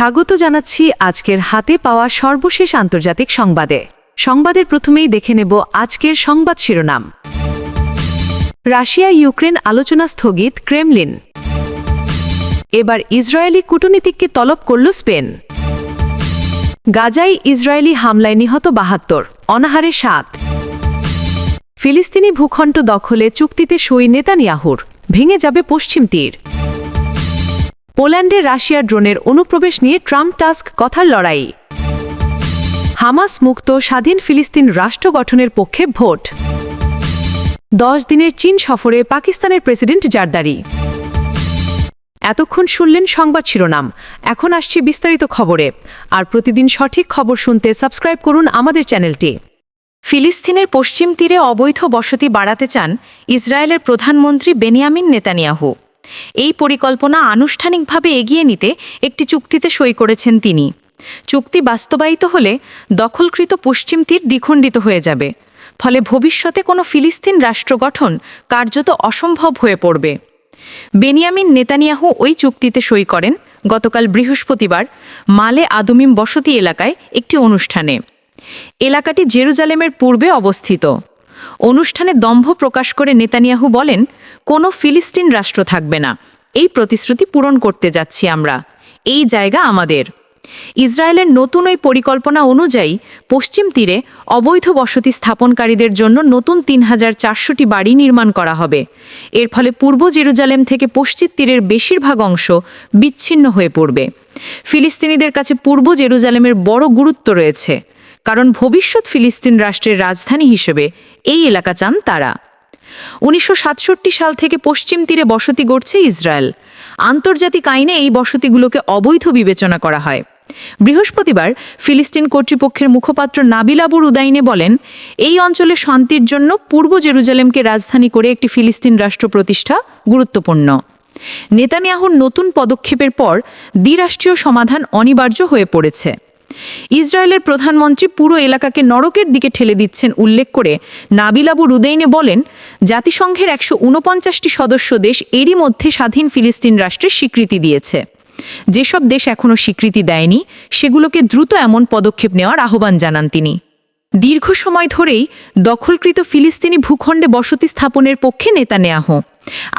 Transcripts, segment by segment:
স্বাগত জানাচ্ছি আজকের হাতে পাওয়া সর্বশেষ আন্তর্জাতিক সংবাদে। সংবাদের প্রথমেই দেখে নেব আজকের সংবাদ শিরোনাম। রাশিয়া ইউক্রেন আলোচনা স্থগিত ক্রেমলিন। এবার ইসরায়েলি কূটনীতিককে তলব করল স্পেন। গাজায় ইসরায়েলি হামলায় নিহত বাহাত্তর, অনাহারে সাত। ফিলিস্তিনি ভূখণ্ড দখলে চুক্তিতে সই নেতানিয়াহুর, ভেঙে যাবে পশ্চিম তীর। পোল্যান্ডে রাশিয়ার ড্রোনের অনুপ্রবেশ নিয়ে ট্রাম্প টাস্ক কথার লড়াই। হামাস মুক্ত স্বাধীন ফিলিস্তিন রাষ্ট্র গঠনের পক্ষে ভোট। দশ দিনের চীন সফরে পাকিস্তানের প্রেসিডেন্ট জারদারি। এতক্ষণ শুনলেন সংবাদ শিরোনাম। এখন আসছি বিস্তারিত খবরে। আর প্রতিদিন সঠিক খবর শুনতে সাবস্ক্রাইব করুন আমাদের চ্যানেলটি। ফিলিস্তিনের পশ্চিম তীরে অবৈধ বসতি বাড়াতে চান ইসরায়েলের প্রধানমন্ত্রী বেনিয়ামিন নেতানিয়াহু। এই পরিকল্পনা আনুষ্ঠানিকভাবে এগিয়ে নিতে একটি চুক্তিতে সই করেছেন তিনি। চুক্তি বাস্তবায়িত হলে দখলকৃত পশ্চিম তীর দ্বিখণ্ডিত হয়ে যাবে। ফলে ভবিষ্যতে কোনো ফিলিস্তিন রাষ্ট্র গঠন কার্যত অসম্ভব হয়ে পড়বে। বেনিয়ামিন নেতানিয়াহু ওই চুক্তিতে সই করেন গতকাল বৃহস্পতিবার মালে আদমিম বসতি এলাকায় একটি অনুষ্ঠানে। এলাকাটি জেরুজালেমের পূর্বে অবস্থিত। অনুষ্ঠানে দম্ভ প্রকাশ করে নেতানিয়াহু বলেন, কোনো ফিলিস্তিন রাষ্ট্র থাকবে না। এই প্রতিশ্রুতি পূরণ করতে যাচ্ছি আমরা। এই জায়গা আমাদের। ইসরায়েলের নতুন ওই পরিকল্পনা অনুযায়ী পশ্চিম তীরে অবৈধ বসতি স্থাপনকারীদের জন্য নতুন তিন হাজার চারশোটি বাড়ি নির্মাণ করা হবে। এর ফলে পূর্ব জেরুজালেম থেকে পশ্চিম তীরের বেশিরভাগ অংশ বিচ্ছিন্ন হয়ে পড়বে। ফিলিস্তিনিদের কাছে পূর্ব জেরুজালেমের বড় গুরুত্ব রয়েছে, কারণ ভবিষ্যৎ ফিলিস্তিন রাষ্ট্রের রাজধানী হিসেবে এই এলাকা চান তারা। উনিশশো সাতষট্টি সাল থেকে পশ্চিম তীরে বসতি গড়ছে ইসরায়েল। আন্তর্জাতিক আইনে এই বসতিগুলোকে অবৈধ বিবেচনা করা হয়। বৃহস্পতিবার ফিলিস্তিন কর্তৃপক্ষের মুখপাত্র নাবিল আবুর উদাইনে বলেন, এই অঞ্চলে শান্তির জন্য পূর্ব জেরুজালেমকে রাজধানী করে একটি ফিলিস্তিন রাষ্ট্র প্রতিষ্ঠা গুরুত্বপূর্ণ। নেতানিয়াহুর নতুন পদক্ষেপের পর দ্বিরাষ্ট্রীয় সমাধান অনিবার্য হয়ে পড়েছে। ইসরায়েলের প্রধানমন্ত্রী পুরো এলাকাকে নরকের দিকে ঠেলে দিচ্ছেন উল্লেখ করে নাবিলাবু রুদেইনে বলেন, জাতিসংঘের একশো উনপঞ্চাশটি সদস্য দেশ এরই মধ্যে স্বাধীন ফিলিস্তিন রাষ্ট্রের স্বীকৃতি দিয়েছে। যেসব দেশ এখনও স্বীকৃতি দেয়নি, সেগুলোকে দ্রুত এমন পদক্ষেপ নেওয়ার আহ্বান জানান তিনি। দীর্ঘ সময় ধরেই দখলকৃত ফিলিস্তিনি ভূখণ্ডে বসতি স্থাপনের পক্ষে নেতানিয়াহু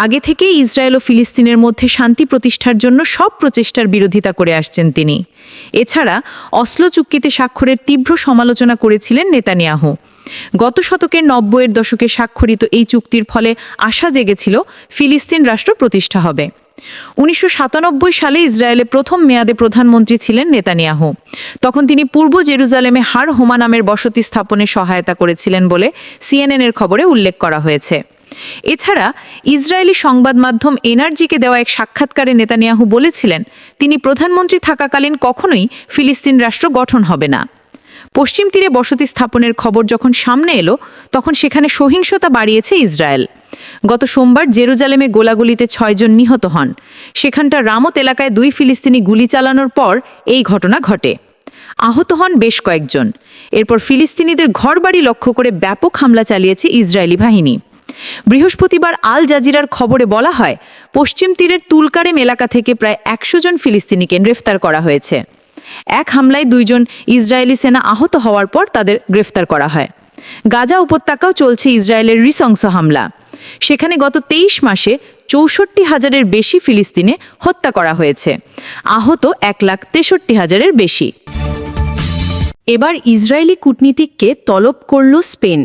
আগে থেকেই ইসরায়েল ও ফিলিস্তিনের মধ্যে শান্তি প্রতিষ্ঠার জন্য সব প্রচেষ্টার বিরোধিতা করে আসছেন তিনি। এছাড়া অসলো চুক্তিতে স্বাক্ষরের তীব্র সমালোচনা করেছিলেন নেতানিয়াহু। গত শতকের নব্বইয়ের দশকে স্বাক্ষরিত এই চুক্তির ফলে আশা জেগেছিল ফিলিস্তিন রাষ্ট্র প্রতিষ্ঠা হবে। উনিশশো সাতানব্বই সালে ইসরায়েলে প্রথম মেয়াদে প্রধানমন্ত্রী ছিলেন নেতানিয়াহু। তখন তিনি পূর্ব জেরুজালেমে হার হোমা নামের বসতি স্থাপনে সহায়তা করেছিলেন বলে সিএনএনের খবরে উল্লেখ করা হয়েছে। এছাড়া ইসরায়েলি সংবাদ মাধ্যম এনার্জিকে দেওয়া এক সাক্ষাৎকারে নেতানিয়াহু বলেছিলেন, তিনি প্রধানমন্ত্রী থাকাকালীন কখনোই ফিলিস্তিন রাষ্ট্র গঠন হবে না। পশ্চিম তীরে বসতি স্থাপনের খবর যখন সামনে এলো, তখন সেখানে সহিংসতা বাড়িয়েছে ইসরায়েল। গত সোমবার জেরুজালেমে গোলাগুলিতে ছয়জন নিহত হন। সেখানটার রামত এলাকায় দুই ফিলিস্তিনি গুলি চালানোর পর এই ঘটনা ঘটে। আহত হন বেশ কয়েকজন। এরপর ফিলিস্তিনিদের ঘরবাড়ি লক্ষ্য করে ব্যাপক হামলা চালিয়েছে ইসরায়েলি বাহিনী। বৃহস্পতিবার আল জাজিরার খবরে বলা হয়, পশ্চিম তীরের তুলকারেম এলাকা থেকে প্রায় একশো জন ফিলিস্তিনিকে গ্রেফতার করা হয়েছে। এক হামলায় দুইজন ইসরায়েলি সেনা আহত হওয়ার পর তাদের গ্রেফতার করা হয়। গাজা উপত্যকাও চলছে ইসরায়েলের নৃশংস হামলা। সেখানে গত তেইশ মাসে চৌষট্টি হাজারের বেশি ফিলিস্তিনে হত্যা করা হয়েছে। আহত এক লাখ তেষট্টি হাজারের বেশি। এবার ইসরায়েলি কূটনীতিককে তলব করল স্পেন।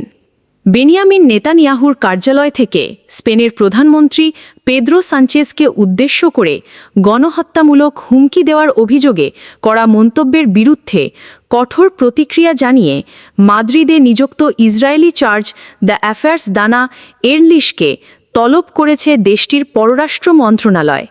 বেনিয়ামিন নেতানিয়াহুর কার্যালয় থেকে স্পেনের প্রধানমন্ত্রী পেদ্রো সাঞ্চেজকে উদ্দেশ্য করে গণহত্যামূলক হুমকি দেওয়ার অভিযোগে করা মন্তব্যের বিরুদ্ধে কঠোর প্রতিক্রিয়া জানিয়ে মাদ্রিদে নিযুক্ত ইসরায়েলি চার্জ দ্য অ্যাফেয়ার্স দানা এরলিশকে তলব করেছে দেশটির পররাষ্ট্র মন্ত্রণালয়।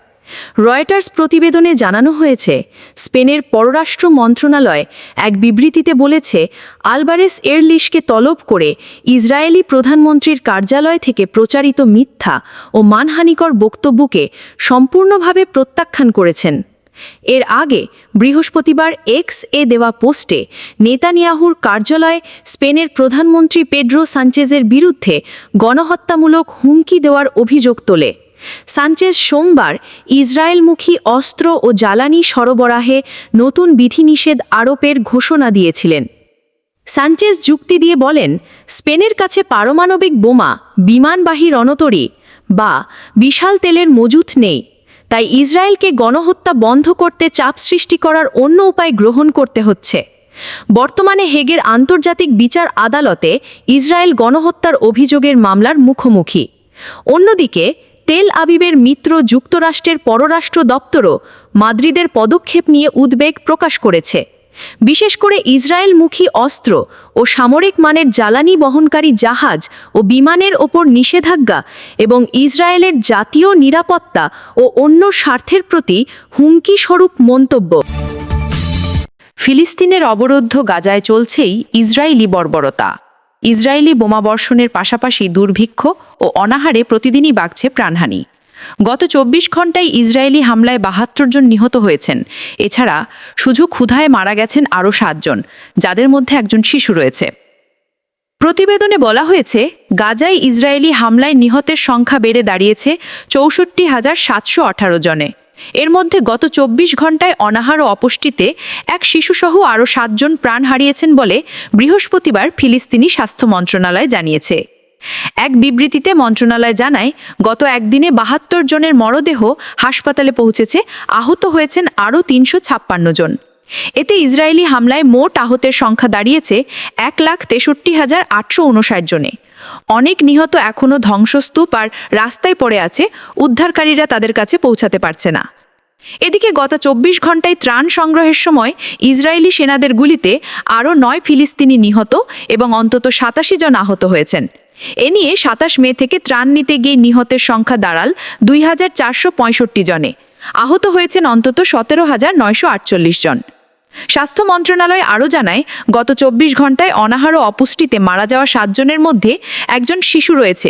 রয়টার্স প্রতিবেদনে জানানো হয়েছে, স্পেনের পররাষ্ট্র মন্ত্রণালয় এক বিবৃতিতে বলেছে, আলবারেস এরলিশকে তলব করে ইসরায়েলি প্রধানমন্ত্রীর কার্যালয় থেকে প্রচারিত মিথ্যা ও মানহানিকর বক্তব্যকে সম্পূর্ণভাবে প্রত্যাখ্যান করেছেন। এর আগে বৃহস্পতিবার এক্স এ দেওয়া পোস্টে নেতানিয়াহুর কার্যালয় স্পেনের প্রধানমন্ত্রী পেড্রো সাঞ্চেজের বিরুদ্ধে গণহত্যামূলক হুমকি দেওয়ার অভিযোগ তোলে। সানচেজ সোমবার ইসরায়েলমুখী অস্ত্র ও জ্বালানি সরবরাহে নতুন বিধিনিষেধ আরোপের ঘোষণা দিয়েছিলেন। সানচেজ যুক্তি দিয়ে বলেন, স্পেনের কাছে পারমাণবিক বোমা, বিমানবাহী রণতরী বা বিশাল তেলের মজুত নেই। তাই ইসরায়েলকে গণহত্যা বন্ধ করতে চাপ সৃষ্টি করার অন্য উপায় গ্রহণ করতে হচ্ছে। বর্তমানে হেগের আন্তর্জাতিক বিচার আদালতে ইসরায়েল গণহত্যার অভিযোগের মামলার মুখোমুখি। অন্যদিকে তেল আবিবের মিত্র যুক্তরাষ্ট্রের পররাষ্ট্র দপ্তরও মাদ্রিদের পদক্ষেপ নিয়ে উদ্বেগ প্রকাশ করেছে। বিশেষ করে ইসরায়েলমুখী অস্ত্র ও সামরিক মানের জ্বালানি বহনকারী জাহাজ ও বিমানের ওপর নিষেধাজ্ঞা এবং ইসরায়েলের জাতীয় নিরাপত্তা ও অন্য স্বার্থের প্রতি হুমকি স্বরূপ মন্তব্য। ফিলিস্তিনের অবরুদ্ধ গাজায় চলছেই ইসরায়েলি বর্বরতা। ইসরায়েলি বোমাবর্ষণের পাশাপাশি দুর্ভিক্ষ ও অনাহারে প্রতিদিনই বাগছে প্রাণহানি। গত চব্বিশ ঘন্টায় ইসরায়েলি হামলায় বাহাত্তর জন নিহত হয়েছেন। এছাড়া শুধু ক্ষুধায় মারা গেছেন আরও সাতজন যাদের মধ্যে একজন শিশু রয়েছে। প্রতিবেদনে বলা হয়েছে, গাজায় ইসরায়েলি হামলায় নিহতের সংখ্যা বেড়ে দাঁড়িয়েছে চৌষট্টি হাজার সাতশো আঠারো জনে। এর মধ্যে গত চব্বিশ ঘন্টায় অনাহার ও অপুষ্টিতে এক শিশুসহ আরও সাতজন প্রাণ হারিয়েছেন বলে বৃহস্পতিবার ফিলিস্তিনি স্বাস্থ্য মন্ত্রণালয় জানিয়েছে। এক বিবৃতিতে মন্ত্রণালয় জানায়, গত একদিনে বাহাত্তর জনের মরদেহ হাসপাতালে পৌঁছেছে, আহত হয়েছেন আরও তিনশো ছাপ্পান্ন জন। এতে ইসরায়েলি হামলায় মোট আহতের সংখ্যা দাঁড়িয়েছে এক লাখ তেষট্টি হাজার আটশো উনষাট জনে। অনেক নিহত এখনও ধ্বংসস্তূপ আর রাস্তায় পড়ে আছে, উদ্ধারকারীরা তাদের কাছে পৌঁছাতে পারছে না। এদিকে গত চব্বিশ ঘন্টায় ত্রাণ সংগ্রহের সময় ইসরায়েলি সেনাদের গুলিতে আরও নয় ফিলিস্তিনি নিহত এবং অন্তত সাতাশি জন আহত হয়েছেন। এ নিয়ে সাতাশ মে থেকে ত্রাণ নিতে গিয়ে নিহতের সংখ্যা দাঁড়াল দুই হাজার চারশো পঁয়ষট্টি জনে। আহত হয়েছেন অন্তত সতেরো হাজার নয়শো আটচল্লিশ জন। স্বাস্থ্য মন্ত্রণালয় আরও জানায়, গত চব্বিশ ঘন্টায় অনাহার ও অপুষ্টিতে মারা যাওয়া সাতজনের মধ্যে একজন শিশু রয়েছে।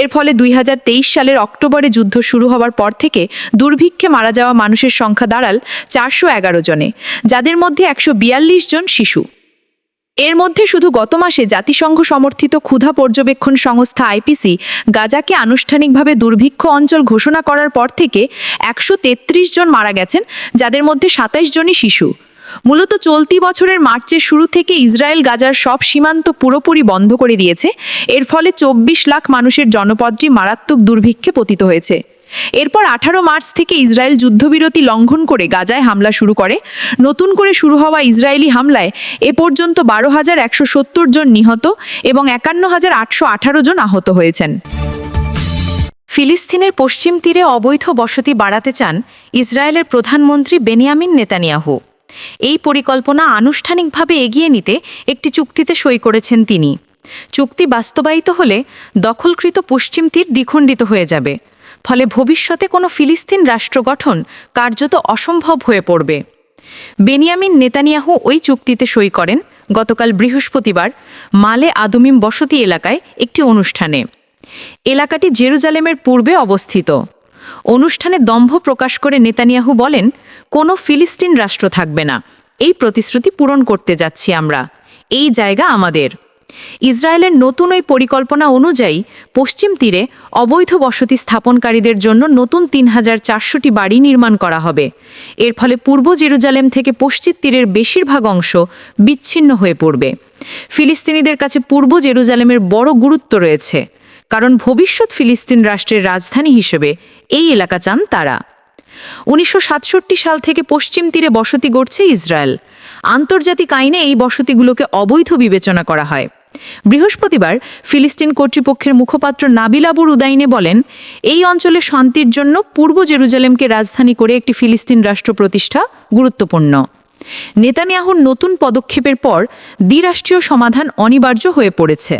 এর ফলে দুই হাজার তেইশ সালের অক্টোবরে যুদ্ধ শুরু হওয়ার পর থেকে দুর্ভিক্ষে মারা যাওয়া মানুষের সংখ্যা দাঁড়াল চারশো এগারো জনে, যাদের মধ্যে একশো বিয়াল্লিশ জন শিশু। এর মধ্যে শুধু গত মাসে জাতিসংঘ সমর্থিত ক্ষুধা পর্যবেক্ষণ সংস্থা আইপিসি গাজাকে আনুষ্ঠানিকভাবে দুর্ভিক্ষ অঞ্চল ঘোষণা করার পর থেকে একশো তেত্রিশ জন মারা গেছেন, যাদের মধ্যে সাতাইশ জনই শিশু। মূলত চলতি বছরের মার্চের শুরু থেকে ইসরায়েল গাজার সব সীমান্ত পুরোপুরি বন্ধ করে দিয়েছে। এর ফলে চব্বিশ লাখ মানুষের জনপদটি মারাত্মক দুর্ভিক্ষে পতিত হয়েছে। এরপর আঠারো মার্চ থেকে ইসরায়েল যুদ্ধবিরতি লঙ্ঘন করে গাজায় হামলা শুরু করে। নতুন করে শুরু হওয়া ইসরায়েলি হামলায় এ পর্যন্ত বারো হাজার একশো সত্তর জন নিহত এবং একান্ন হাজার আটশো আঠারো জন আহত হয়েছেন। ফিলিস্তিনের পশ্চিম তীরে অবৈধ বসতি বাড়াতে চান ইসরায়েলের প্রধানমন্ত্রী বেনিয়ামিন নেতানিয়াহু। এই পরিকল্পনা আনুষ্ঠানিকভাবে এগিয়ে নিতে একটি চুক্তিতে সই করেছেন তিনি। চুক্তি বাস্তবায়িত হলে দখলকৃত পশ্চিম তীর দ্বিখণ্ডিত হয়ে যাবে। ফলে ভবিষ্যতে কোনো ফিলিস্তিন রাষ্ট্র গঠন কার্যত অসম্ভব হয়ে পড়বে। বেনিয়ামিন নেতানিয়াহু ওই চুক্তিতে সই করেন গতকাল বৃহস্পতিবার মালে আদমিম বসতি এলাকায় একটি অনুষ্ঠানে। এলাকাটি জেরুজালেমের পূর্বে অবস্থিত। অনুষ্ঠানে দম্ভ প্রকাশ করে নেতানিয়াহু বলেন, কোনো ফিলিস্তিন রাষ্ট্র থাকবে না। এই প্রতিশ্রুতি পূরণ করতে যাচ্ছি আমরা। এই জায়গা আমাদের। ইসরায়েলের নতুন ওই পরিকল্পনা অনুযায়ী পশ্চিম তীরে অবৈধ বসতি স্থাপনকারীদের জন্য নতুন তিন হাজার চারশোটি বাড়ি নির্মাণ করা হবে। এর ফলে পূর্ব জেরুজালেম থেকে পশ্চিম তীরের বেশিরভাগ অংশ বিচ্ছিন্ন হয়ে পড়বে। ফিলিস্তিনিদের কাছে পূর্ব জেরুজালেমের বড় গুরুত্ব রয়েছে, কারণ ভবিষ্যৎ ফিলিস্তিন রাষ্ট্রের রাজধানী হিসেবে এই এলাকা চান তারা। উনিশশো সাতষট্টি সাল থেকে পশ্চিম তীরে বসতি গড়ছে ইসরায়েল। আন্তর্জাতিক আইনে এই বসতিগুলোকে অবৈধ বিবেচনা করা হয়। বৃহস্পতিবার ফিলিস্তিন কর্তৃপক্ষের মুখপাত্র নাবিল আবুর উদাইনে বলেন, এই অঞ্চলে শান্তির জন্য পূর্ব জেরুজালেমকে রাজধানী করে একটি ফিলিস্তিন রাষ্ট্র প্রতিষ্ঠা গুরুত্বপূর্ণ। নেতানিয়াহুর নতুন পদক্ষেপের পর দ্বিরাষ্ট্রীয় সমাধান অনিবার্য হয়ে পড়েছে।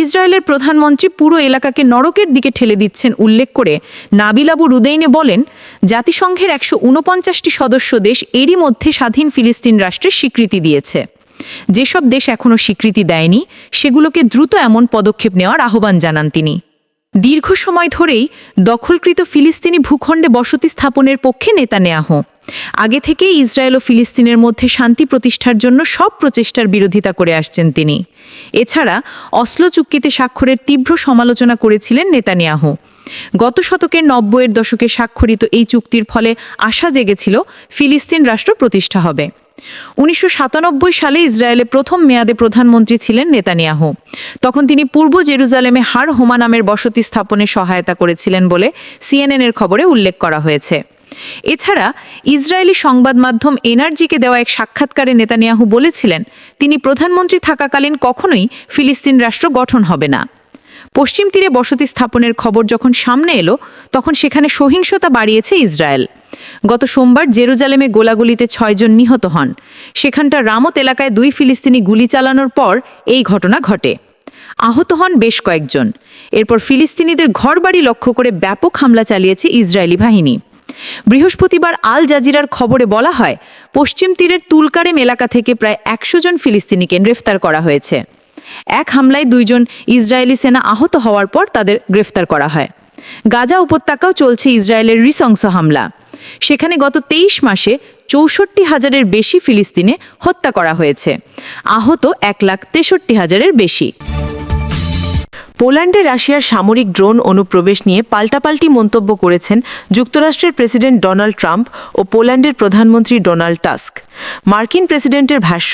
ইসরায়েলের প্রধানমন্ত্রী পুরো এলাকাকে নরকের দিকে ঠেলে দিচ্ছেন উল্লেখ করে নাবিল আবু রুদেইনে বলেন, জাতিসংঘের একশো উনপঞ্চাশটি সদস্য দেশ এরই মধ্যে স্বাধীন ফিলিস্তিন রাষ্ট্রের স্বীকৃতি দিয়েছে। যেসব দেশ এখনও স্বীকৃতি দেয়নি, সেগুলোকে দ্রুত এমন পদক্ষেপ নেওয়ার আহ্বান জানান তিনি। দীর্ঘ সময় ধরেই দখলকৃত ফিলিস্তিনি ভূখণ্ডে বসতি স্থাপনের পক্ষে নেতানিয়াহু আগে থেকেই ইসরায়েল ও ফিলিস্তিনের মধ্যে শান্তি প্রতিষ্ঠার জন্য সব প্রচেষ্টার বিরোধিতা করে আসছেন তিনি। এছাড়া অসলো চুক্তিতে স্বাক্ষরের তীব্র সমালোচনা করেছিলেন নেতানিয়াহু। গত শতকের নব্বইয়ের দশকে স্বাক্ষরিত এই চুক্তির ফলে আশা জেগেছিল ফিলিস্তিন রাষ্ট্র প্রতিষ্ঠা হবে। উনিশশো সাতানব্বই সালে ইসরায়েলে প্রথম মেয়াদে প্রধানমন্ত্রী ছিলেন নেতানিয়াহু। তখন তিনি পূর্ব জেরুজালেমে হার হোমা নামের বসতি স্থাপনে সহায়তা করেছিলেন বলে সিএনএনের খবরে উল্লেখ করা হয়েছে। এছাড়া ইসরায়েলি সংবাদ মাধ্যম এনার্জিকে দেওয়া এক সাক্ষাৎকারে নেতানিয়াহু বলেছিলেন, তিনি প্রধানমন্ত্রী থাকাকালীন কখনোই ফিলিস্তিন রাষ্ট্র গঠন হবে না। পশ্চিম তীরে বসতি স্থাপনের খবর যখন সামনে এলো, তখন সেখানে সহিংসতা বাড়িয়েছে ইসরায়েল। গত সোমবার জেরুজালেমে গোলাগুলিতে ছয়জন নিহত হন। সেখানটার রামত এলাকায় দুই ফিলিস্তিনি গুলি চালানোর পর এই ঘটনা ঘটে। আহত হন বেশ কয়েকজন। এরপর ফিলিস্তিনিদের ঘরবাড়ি লক্ষ্য করে ব্যাপক হামলা চালিয়েছে ইসরায়েলি বাহিনী। বৃহস্পতিবার আল জাজিরার খবরে বলা হয়, পশ্চিম তীরের তুলকারেম এলাকা থেকে প্রায় একশো জন ফিলিস্তিনিকে গ্রেফতার করা হয়েছে। এক হামলায় দুইজন ইসরায়েলি সেনা আহত হওয়ার পর তাদের গ্রেফতার করা হয়। গাজা উপত্যকাও চলছে ইসরায়েলের রিসংস হামলা। সেখানে গত তেইশ মাসে চৌষট্টি হাজারের বেশি ফিলিস্তিনে হত্যা করা হয়েছে। আহত এক লাখ তেষট্টি হাজারের বেশি। পোল্যান্ডে রাশিয়ার সামরিক ড্রোন অনুপ্রবেশ নিয়ে পাল্টাপাল্টি মন্তব্য করেছেন যুক্তরাষ্ট্রের প্রেসিডেন্ট ডোনাল্ড ট্রাম্প ও পোল্যান্ডের প্রধানমন্ত্রী ডোনাল্ড টাস্ক। মার্কিন প্রেসিডেন্টের ভাষ্য,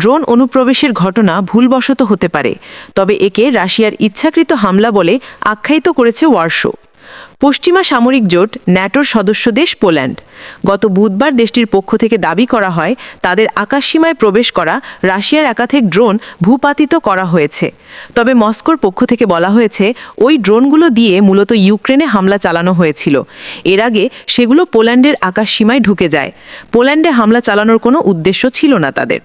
ড্রোন অনুপ্রবেশের ঘটনা ভুলবশত হতে পারে, তবে একে রাশিয়ার ইচ্ছাকৃত হামলা বলে আখ্যায়িত করেছে ওয়ার্শো। পশ্চিমা সামরিক জোট ন্যাটোর সদস্য দেশ পোল্যান্ড। গত বুধবার দেশটির পক্ষ থেকে দাবি করা হয়, তাদের আকাশসীমায় প্রবেশ করা রাশিয়ার একাধিক ড্রোন ভূপাতিত করা হয়েছে। তবে মস্কোর পক্ষ থেকে বলা হয়েছে, ওই ড্রোনগুলো দিয়ে মূলত ইউক্রেনে হামলা চালানো হয়েছিল। এর আগে সেগুলো পোল্যান্ডের আকাশসীমায় ঢুকে যায়। পোল্যান্ডে হামলা চালানোর কোনো উদ্দেশ্য ছিল না তাদের।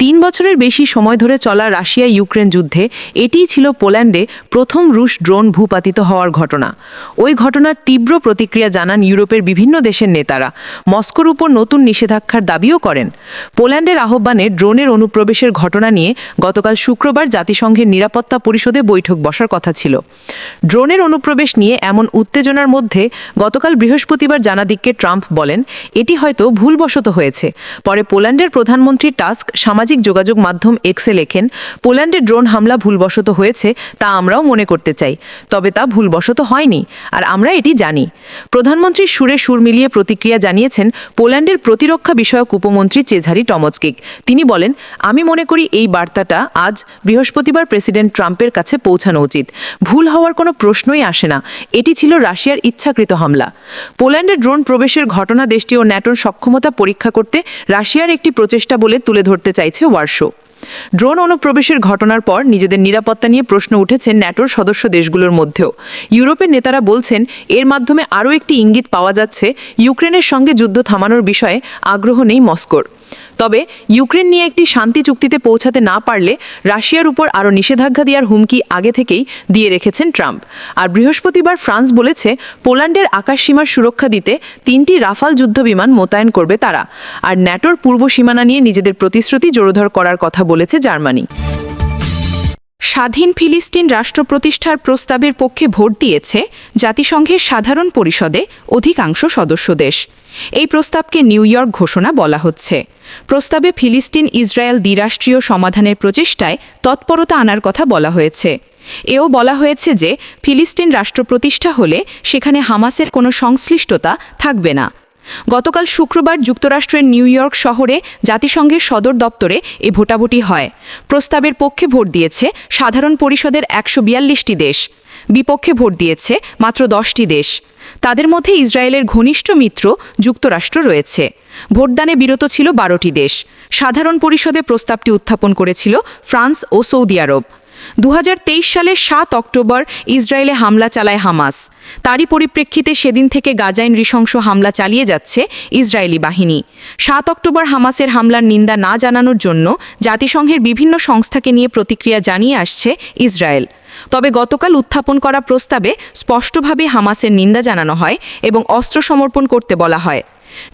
তিন বছরের বেশি সময় ধরে চলা রাশিয়া ইউক্রেন যুদ্ধে এটিই ছিল পোল্যান্ডে প্রথম রুশ ড্রোন ভূপাতিত হওয়ার ঘটনা। ওই ঘটনার তীব্র প্রতিক্রিয়া জানান ইউরোপের বিভিন্ন দেশের নেতারা। মস্কোর উপর নতুন নিষেধাজ্ঞার দাবিও করেন। পোল্যান্ডের আহ্বানে ড্রোনের অনুপ্রবেশের ঘটনা নিয়ে গতকাল শুক্রবার জাতিসংঘের নিরাপত্তা পরিষদে বৈঠক বসার কথা ছিল। ড্রোনের অনুপ্রবেশ নিয়ে এমন উত্তেজনার মধ্যে গতকাল বৃহস্পতিবার জানাদিককে ট্রাম্প বলেন, এটি হয়তো ভুলবশত হয়েছে। পরে পোল্যান্ডের প্রধানমন্ত্রী টাস্ক সামাজিক যোগাযোগ মাধ্যম এক্সে লেখেন, পোল্যান্ডে ড্রোন হামলা ভুলবশত হয়েছে, তা আমরাও মনে করতে চাই। তবে তা ভুলবশত হয়নি, আর আমরা এটি জানি। প্রধানমন্ত্রী সুরে সুর মিলিয়ে প্রতিক্রিয়া জানিয়েছেন, পোল্যান্ডের প্রতিরক্ষা বিষয়ক উপমন্ত্রী চেঝারি টমজকিক তিনি বলেন, আমি মনে করি এই বার্তাটা আজ বৃহস্পতিবার প্রেসিডেন্ট ট্রাম্পের কাছে পৌঁছানো উচিত। ভুল হওয়ার কোনো প্রশ্নই আসে না। এটি ছিল রাশিয়ার ইচ্ছাকৃত হামলা। পোল্যান্ডের ড্রোন প্রবেশের ঘটনা দেশটি ও ন্যাটোর সক্ষমতা পরীক্ষা করতে রাশিয়ার একটি প্রচেষ্টা বলে তুলে ধরতে চাইছে ওয়ারশো। ড্রোন অনুপ্রবেশের ঘটনার পর নিজেদের নিরাপত্তা নিয়ে প্রশ্ন উঠেছে ন্যাটোর সদস্য দেশগুলোর মধ্যেও। ইউরোপের নেতারা বলছেন, এর মাধ্যমে আরও একটি ইঙ্গিত পাওয়া যাচ্ছে, ইউক্রেনের সঙ্গে যুদ্ধ থামানোর বিষয়ে আগ্রহ নেই মস্কোর। তবে ইউক্রেন নিয়ে একটি শান্তি চুক্তিতে পৌঁছাতে না পারলে রাশিয়ার উপর আরও নিষেধাজ্ঞা দেওয়ার হুমকি আগে থেকেই দিয়ে রেখেছেন ট্রাম্প। আর বৃহস্পতিবার ফ্রান্স বলেছে, পোল্যান্ডের আকাশসীমার সুরক্ষা দিতে তিনটি রাফাল যুদ্ধবিমান মোতায়েন করবে তারা। আর ন্যাটোর পূর্ব সীমানা নিয়ে নিজেদের প্রতিশ্রুতি জোরধর করার কথা বলেছে জার্মানি। স্বাধীন ফিলিস্তিন রাষ্ট্র প্রতিষ্ঠার প্রস্তাবের পক্ষে ভোট দিয়েছে জাতিসংঘের সাধারণ পরিষদে অধিকাংশ সদস্য দেশ। এই প্রস্তাবকে নিউ ইয়র্ক ঘোষণা বলা হচ্ছে। প্রস্তাবে ফিলিস্তিন ইসরায়েল দ্বিরাষ্ট্রীয় সমাধানের প্রচেষ্টায় তৎপরতা আনার কথা বলা হয়েছে। এও বলা হয়েছে যে, ফিলিস্তিন রাষ্ট্র প্রতিষ্ঠা হলে সেখানে হামাসের কোনো সংশ্লিষ্টতা থাকবে না। গতকাল শুক্রবার যুক্তরাষ্ট্রের নিউ ইয়র্ক শহরে জাতিসংঘের সদর দপ্তরে এ ভোটাভুটি হয়। প্রস্তাবের পক্ষে ভোট দিয়েছে সাধারণ পরিষদের একশো দেশ। বিপক্ষে ভোট দিয়েছে মাত্র দশটি দেশ। তাদের মধ্যে ইসরায়েলের ঘনিষ্ঠ মিত্র যুক্তরাষ্ট্র রয়েছে। ভোটদানে বিরত ছিল বারোটি দেশ। সাধারণ পরিষদে প্রস্তাবটি উত্থাপন করেছিল ফ্রান্স ও সৌদি আরব। দু হাজার তেইশ সালের সাত অক্টোবর ইসরায়েলে হামলা চালায় হামাস। তারই পরিপ্রেক্ষিতে সেদিন থেকে গাজায় নৃশংস হামলা চালিয়ে যাচ্ছে ইসরায়েলি বাহিনী। সাত অক্টোবর হামাসের হামলার নিন্দা না জানানোর জন্য জাতিসংঘের বিভিন্ন সংস্থাকে নিয়ে প্রতিক্রিয়া জানিয়ে আসছে ইসরায়েল। তবে গতকাল উত্থাপন করা প্রস্তাবে স্পষ্টভাবে হামাসের নিন্দা জানানো হয় এবং অস্ত্র সমর্পণ করতে বলা হয়।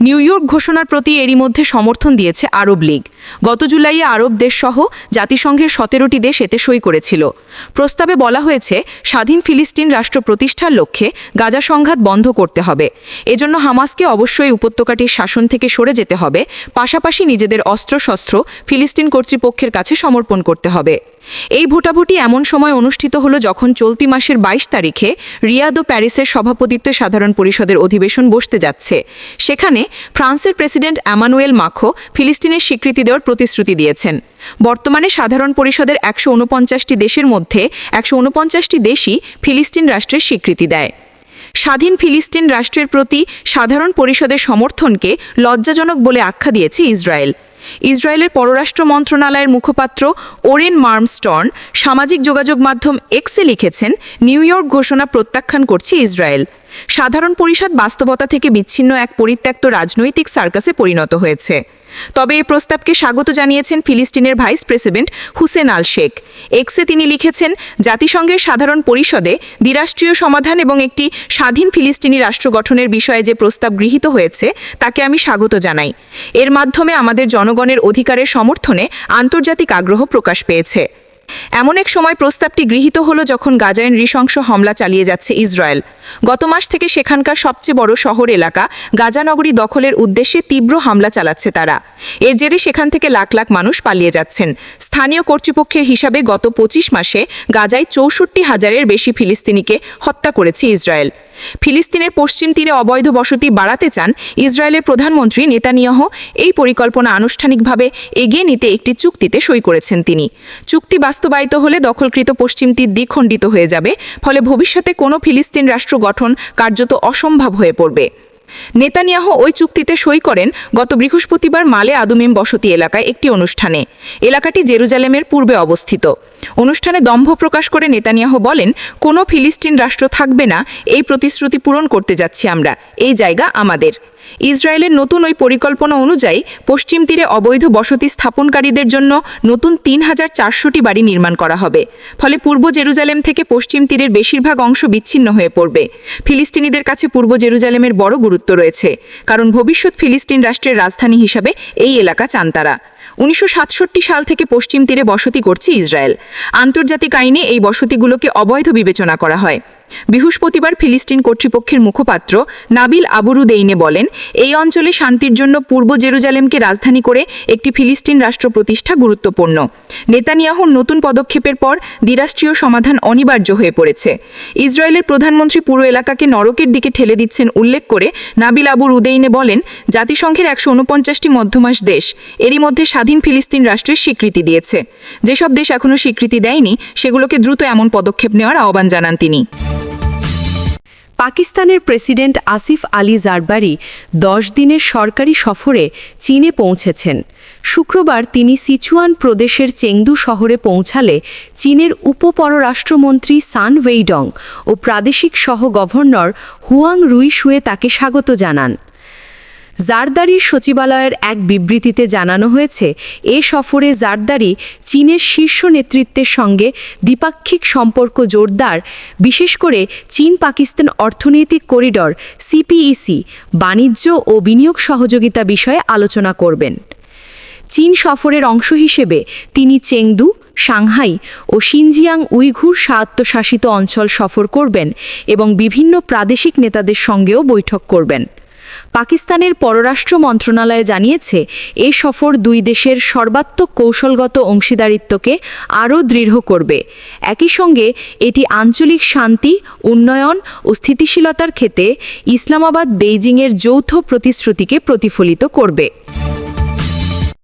নিউ ইয়র্ক ঘোষণার প্রতি এরই মধ্যে সমর্থন দিয়েছে আরব লীগ। গত জুলাইয়ে আরব দেশসহ জাতিসংঘের সতেরোটি দেশ এতে সই করেছিল। প্রস্তাবে বলা হয়েছে, স্বাধীন ফিলিস্তিন রাষ্ট্র প্রতিষ্ঠার লক্ষ্যে গাজা সংঘাত বন্ধ করতে হবে। এজন্য হামাসকে অবশ্যই উপত্যকাটির শাসন থেকে সরে যেতে হবে। পাশাপাশি নিজেদের অস্ত্রশস্ত্র ফিলিস্তিন কর্তৃপক্ষের কাছে সমর্পণ করতে হবে। এই ভোটাভুটি এমন সময় অনুষ্ঠিত হলো যখন চলতি মাসের ২২ তারিখে রিয়াদ ও প্যারিসের সভাপতিত্বে সাধারণ পরিষদের অধিবেশন বসতে যাচ্ছে। সেখানে ফ্রান্সের প্রেসিডেন্ট অ্যামানুয়েল মাখো ফিলিস্তিনের স্বীকৃতি দেওয়ার প্রতিশ্রুতি দিয়েছেন। বর্তমানে সাধারণ পরিষদের একশো উনপঞ্চাশটি দেশের মধ্যে একশো উনপঞ্চাশটি দেশই ফিলিস্তিন রাষ্ট্রের স্বীকৃতি দেয়। স্বাধীন ফিলিস্তিন রাষ্ট্রের প্রতি সাধারণ পরিষদের সমর্থনকে লজ্জাজনক বলে আখ্যা দিয়েছে ইসরায়েল। ইসরায়েলের পররাষ্ট্র মন্ত্রণালয়ের মুখপাত্র ওরেন মার্মস্টর্ন সামাজিক যোগাযোগ মাধ্যম এক্সে লিখেছেন, নিউ ইয়র্ক ঘোষণা প্রত্যাখ্যান করছে ইসরায়েল। সাধারণ পরিষদ বাস্তবতা থেকে বিচ্ছিন্ন এক পরিত্যক্ত রাজনৈতিক সার্কাসে পরিণত হয়েছে। তবে এই প্রস্তাবকে স্বাগত জানিয়েছেন ফিলিস্তিনের vice president Hussein al Sheikh. এক্সে তিনি লিখেছেন, জাতিসংঘের সাধারণ পরিষদে দ্বিরাষ্ট্রীয় সমাধান এবং একটি স্বাধীন ফিলিস্তিনি রাষ্ট্র গঠনের বিষয়ে যে প্রস্তাব গৃহীত হয়েছে, তাকে আমি স্বাগত জানাই। এর মাধ্যমে আমাদের জনগণের অধিকারের সমর্থনে আন্তর্জাতিক আগ্রহ প্রকাশ পেয়েছে। এমন এক সময় প্রস্তাবটি গৃহীত হলো যখন গাজায় নৃশংস হামলা চালিয়ে যাচ্ছে ইসরায়েল। গত মাস থেকে সেখানকার সবচেয়ে বড় শহর এলাকা গাজানগরী দখলের উদ্দেশ্যে তীব্র হামলা চালাচ্ছে তারা। এর জেরে সেখান থেকে লাখ লাখ মানুষ পালিয়ে যাচ্ছেন। স্থানীয় কর্তৃপক্ষের হিসাবে গত পঁচিশ মাসে গাজায় চৌষট্টি হাজারের বেশি ফিলিস্তিনিকে হত্যা করেছে ইসরায়েল। ফিলিস্তিনের পশ্চিম তীরে অবৈধ বসতি বাড়াতে চান ইসরায়েলের প্রধানমন্ত্রী নেতানিয়াহ। এই পরিকল্পনা আনুষ্ঠানিকভাবে এগিয়ে নিতে একটি চুক্তিতে সই করেছেন তিনি। চুক্তি বাস্তবায়িত হলে দখলকৃত পশ্চিম তীর দ্বিখণ্ডিত হয়ে যাবে, ফলে ভবিষ্যতে কোনো ফিলিস্তিন রাষ্ট্র গঠন কার্যত অসম্ভব হয়ে পড়বে। নেতানিয়াহ ওই চুক্তিতে সই করেন, গত বৃহস্পতিবার মালে আদুমিম বসতি এলাকায় একটি অনুষ্ঠানে। এলাকাটি জেরুজালেমের পূর্বে অবস্থিত। অনুষ্ঠানে দম্ভ প্রকাশ করে নেতানিয়াহ বলেন, কোনো ফিলিস্তিন রাষ্ট্র থাকবে না, এই প্রতিশ্রুতি পূরণ করতে যাচ্ছি আমরা, এই জায়গা আমাদের। ইসরায়েলের নতুন ওই পরিকল্পনা অনুযায়ী পশ্চিম তীরে অবৈধ বসতি স্থাপনকারীদের জন্য নতুন তিন হাজার চারশোটি বাড়ি নির্মাণ করা হবে। ফলে পূর্ব জেরুজালেম থেকে পশ্চিম তীরের বেশিরভাগ অংশ বিচ্ছিন্ন হয়ে পড়বে। ফিলিস্তিনিদের কাছে পূর্ব জেরুজালেমের বড় গুরুত্ব রয়েছে, কারণ ভবিষ্যৎ ফিলিস্তিন রাষ্ট্রের রাজধানী হিসাবে এই এলাকা চান তারা। উনিশশো সাতষট্টি সাল থেকে পশ্চিম তীরে বসতি করছে ইসরায়েল। আন্তর্জাতিক আইনে এই বসতিগুলোকে অবৈধ বিবেচনা করা হয়। বৃহস্পতিবার ফিলিস্তিন কর্তৃপক্ষের মুখপাত্র নাবিল আবুরুদেইনে বলেন, এই অঞ্চলে শান্তির জন্য পূর্ব জেরুজালেমকে রাজধানী করে একটি ফিলিস্তিন রাষ্ট্র প্রতিষ্ঠা গুরুত্বপূর্ণ। নেতানিয়াহুর নতুন পদক্ষেপের পর দ্বিরাষ্ট্রীয় সমাধান অনিবার্য হয়ে পড়েছে। ইসরায়েলের প্রধানমন্ত্রী পুরো এলাকাকে নরকের দিকে ঠেলে দিচ্ছেন উল্লেখ করে নাবিল আবুর উদেইনে বলেন, জাতিসংঘের একশো উনপঞ্চাশটি মধ্যমাস দেশ, এরই মধ্যে স্বাধীন ফিলিস্তিন রাষ্ট্রের স্বীকৃতি দিয়েছে। যেসব দেশ এখনও স্বীকৃতি দেয়নি, সেগুলোকে দ্রুত এমন পদক্ষেপ নেওয়ার আহ্বান জানান তিনি। পাকিস্তানের প্রেসিডেন্ট আসিফ আলী জারবারি দশ দিনের সরকারি সফরে চীনে পৌঁছেছেন। শুক্রবার তিনি সিচুয়ান প্রদেশের চেংদু শহরে পৌঁছালে চীনের উপপররাষ্ট্রমন্ত্রী সান ওয়েইডং ও প্রাদেশিক সহ গভর্নর হুয়াং রুইশুয়ে তাকে স্বাগত জানান। জারদারির সচিবালয়ের এক বিবৃতিতে জানানো হয়েছে, এ সফরে জারদারি চীনের শীর্ষ নেতৃত্বের সঙ্গে দ্বিপাক্ষিক সম্পর্ক জোরদার, বিশেষ করে চীন পাকিস্তান অর্থনৈতিক করিডর সিপিইসি, বাণিজ্য ও বিনিয়োগ সহযোগিতা বিষয়ে আলোচনা করবেন। চীন সফরের অংশ হিসেবে তিনি চেংদু, সাংহাই ও শিনজিয়াং উইঘুর স্বায়ত্তশাসিত অঞ্চল সফর করবেন এবং বিভিন্ন প্রাদেশিক নেতাদের সঙ্গেও বৈঠক করবেন। পাকিস্তানের পররাষ্ট্র মন্ত্রণালয় জানিয়েছে, এ সফর দুই দেশের সর্বাত্মক কৌশলগত অংশীদারিত্বকে আরও দৃঢ় করবে। একই সঙ্গে, এটি আঞ্চলিক শান্তি, উন্নয়ন ও স্থিতিশীলতার ক্ষেত্রে ইসলামাবাদ বেইজিংয়ের যৌথ প্রতিশ্রুতিকে প্রতিফলিত করবে।